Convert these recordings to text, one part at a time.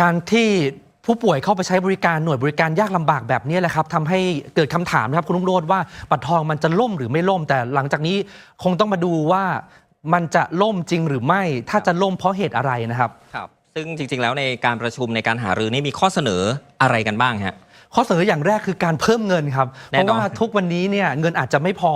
การที่ผู้ป่วยเข้าไปใช้บริการหน่วยบริการยากลำบากแบบนี้แหละครับทำให้เกิดคำถามนะครับคุณลุงโรดว่าบัตรทองมันจะล่มหรือไม่ล่ม แต่หลังจากนี้คงต้องมาดูว่ามันจะล่มจริงหรือไม่ ถ้าจะล่มเพราะเหตุอะไรนะครับครับ ซึ่งจริง ๆ แล้วในการประชุมในการหารือนี่มีข้อเสนออะไรกันบ้างฮะข้อเสนออย่างแรกคือการเพิ่มเงินครับแน่เพนอนราะว่าทุกวันนี้เนี่ยเงินอาจจะไม่พอ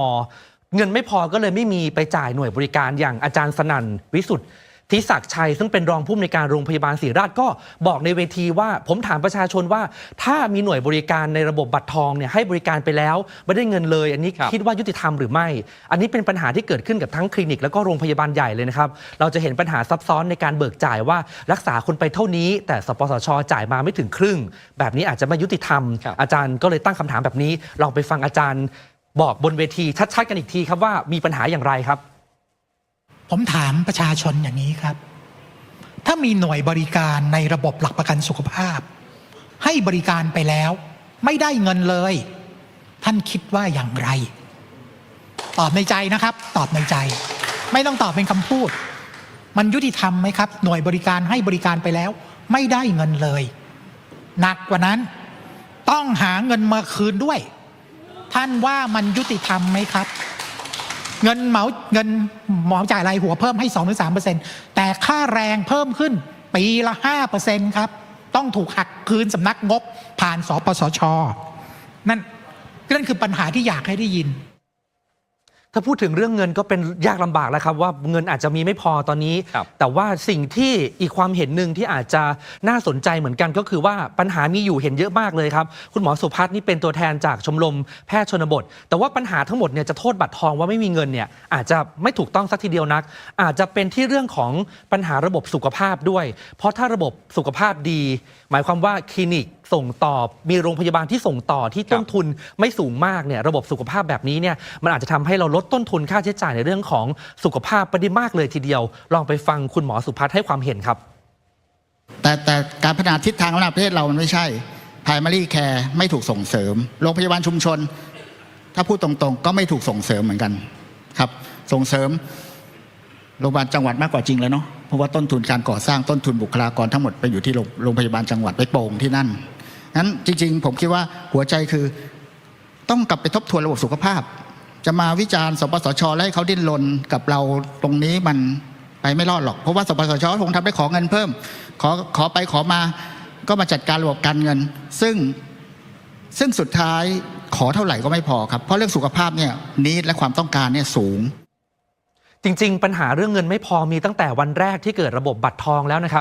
เงินไม่พอก็เลยไม่มีไปจ่ายหน่วยบริการอย่างอาจารย์สนั่นวิสุทธิ์ ทิศักดิ์ชัย ซึ่งเป็นรองผู้อำนวยการโรงพยาบาลศรีราชก็บอกในเวทีว่าผมถามประชาชนว่า ถ้ามีหน่วยบริการในระบบบัตรทองเนี่ยให้บริการไปแล้ว ไม่ได้เงินเลย อันนี้ครับ คิดว่ายุติธรรมหรือไม่ อันนี้เป็นปัญหาที่เกิดขึ้นกับทั้งคลินิกแล้วก็โรงพยาบาลใหญ่เลยนะครับ เราจะเห็นปัญหาซับซ้อนในการเบิกจ่ายว่ารักษาคนไปเท่านี้ แต่สปสชจ่ายมาไม่ถึงครึ่ง แบบนี้อาจจะไม่ยุติธรรม ครับ อาจารย์ก็เลยตั้งคำถามแบบนี้ลองไปฟังอาจารย์ บอกบนเวทีชัดๆกันอีกทีครับว่ามีปัญหาอย่างไรครับ ผมถามประชาชนอย่างนี้ครับ ถ้ามีหน่วยบริการในระบบหลักประกันสุขภาพ ให้บริการไปแล้ว ไม่ได้เงินเลย ท่านคิดว่าอย่างไร ตอบในใจนะครับ ตอบในใจ ไม่ต้องตอบเป็นคำพูด มันยุติธรรมไหมครับ หน่วยบริการให้บริการไปแล้ว ไม่ได้เงินเลย หนักกว่านั้น ต้องหาเงินมาคืนด้วย ท่านว่ามันยุติธรรมไหมครับ เงินเหมาเงินหมอจ่ายรายหัวเพิ่มให้2หรือ3%แต่ค่าแรงเพิ่มขึ้นปีละ 5%ครับ ต้องถูกหักคืนสำนักงบผ่านสปสช นั่นนั่นคือปัญหาที่อยากให้ได้ยิน ถ้าพูดถึงเรื่องเงินก็เป็นยากลำบากแล้วครับ ว่าเงินอาจจะมีไม่พอตอนนี้ ครับ แต่ว่าสิ่งที่อีกความเห็นหนึ่งที่อาจจะน่าสนใจเหมือนกันก็คือว่าปัญหามีอยู่เห็นเยอะมากเลยครับ คุณหมอสุพัฒน์นี่เป็นตัวแทนจากชมรมแพทย์ชนบท แต่ว่าปัญหาทั้งหมดเนี่ยจะโทษบัตรทองว่าไม่มีเงินเนี่ยอาจจะไม่ถูกต้องสักทีเดียวนัก อาจจะเป็นที่เรื่องของปัญหาระบบสุขภาพด้วย เพราะถ้าระบบสุขภาพดี หมายความว่าคลินิก ส่งต่อมีโรงพยาบาลที่ส่งต่อที่ต้นทุนไม่สูงมากเนี่ยระบบสุขภาพแบบนี้เนี่ยมันอาจจะทำให้เราลดต้นทุนค่าใช้จ่ายในเรื่องของสุขภาพไปได้มากเลยทีเดียว ลองไปฟังคุณหมอสุพัฒน์ให้ความเห็นครับ แต่แต่การพัฒนาทิศทางของประเทศเรามันไม่ใช่ primary care ไม่ถูกส่งเสริม โรงพยาบาลชุมชน ถ้าพูดตรงๆ ก็ไม่ถูกส่งเสริมเหมือนกันครับส่งเสริมโรงพยาบาลจังหวัดมากกว่าจริงแล้วเนาะเพราะว่าต้นทุนการก่อสร้างต้นทุนบุคลากรทั้งหมดไปอยู่ที่โรงโรงพยาบาลจังหวัดไปโป่งที่นั่น นั้นจริง ๆ ผมคิดว่าหัวใจคือต้องกลับไปทบทวนระบบสุขภาพ จะมาวิจารณ์สปสชและให้เขาดิ้นรนกับเราตรงนี้มันไปไม่รอดหรอก เพราะว่าสปสชคงทำได้ขอเงินเพิ่ม ขอขอไปขอมาก็มาจัดการระบบการเงิน ซึ่งซึ่งสุดท้ายขอเท่าไหร่ก็ไม่พอครับ เพราะเรื่องสุขภาพเนี่ยนิดและความต้องการเนี่ยสูง จริง ๆ ปัญหาเรื่องเงินไม่พอมีตั้งแต่วันแรกที่เกิดระบบบัตรทองแล้วนะครับ